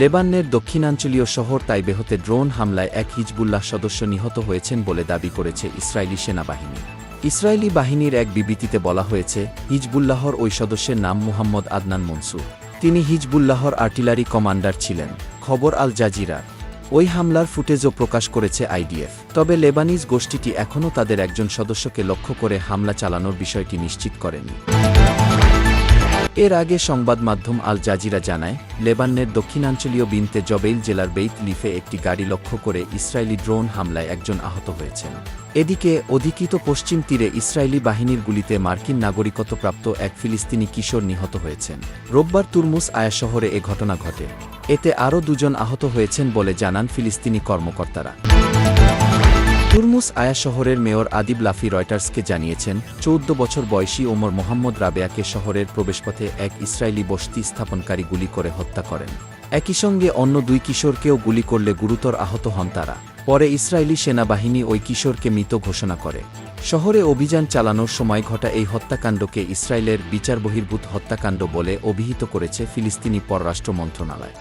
লেবাননের দক্ষিণাঞ্চলীয় শহর তাইবেহতে ড্রোন হামলায় এক হিজবুল্লাহ সদস্য নিহত হয়েছেন বলে দাবি করেছে ইসরায়েলি সেনাবাহিনী। ইসরায়েলি বাহিনীর এক বিবৃতিতে বলা হয়েছে, হিজবুল্লাহর ওই সদস্যের নাম মুহাম্মদ আদনান মনসুর। তিনি হিজবুল্লাহর আর্টিলারি কমান্ডার ছিলেন, খবর আল জাজিরা। ওই হামলার ফুটেজও প্রকাশ করেছে আইডিএফ। তবে লেবানিজ গোষ্ঠীটি এখনও তাদের একজন সদস্যকে লক্ষ্য করে হামলা চালানোর বিষয়টি নিশ্চিত করেনি। এর আগে সংবাদ মাধ্যম আল জাজিরা জানায়, লেবাননের দক্ষিণাঞ্চলীয় বিনতে জবেইল জেলার বেইত লিফে একটি গাড়ি লক্ষ্য করে ইসরায়েলি ড্রোন হামলায় একজন আহত হয়েছেন। এদিকে, অধিকৃত পশ্চিম তীরে ইসরায়েলি বাহিনীর গুলিতে মার্কিন নাগরিকত্বপ্রাপ্ত এক ফিলিস্তিনি কিশোর নিহত হয়েছেন। রোববার তুরমুস আয়া শহরে এ ঘটনা ঘটে। এতে আরও দুজন আহত হয়েছেন বলে জানান ফিলিস্তিনি কর্মকর্তারা। তুরমুস আয়া শহরের মেয়র আদিব লাফি রয়টার্সকে জানিয়েছেন, চৌদ্দ বছর বয়সী ওমর মোহাম্মদ রাবেয়াকে শহরের প্রবেশপথে এক ইসরায়েলি বসতি স্থাপনকারী গুলি করে হত্যা করেন। একই সঙ্গে অন্য দুই কিশোরকেও গুলি করলে গুরুতর আহত হন তারা। পরে ইসরায়েলি সেনাবাহিনী ওই কিশোরকে মৃত ঘোষণা করে। শহরে অভিযান চালানোর সময় ঘটা এই হত্যাকাণ্ডকে ইসরায়েলের বিচার বহির্ভূত হত্যাকাণ্ড বলে অভিহিত করেছে ফিলিস্তিনি পররাষ্ট্র মন্ত্রণালয়।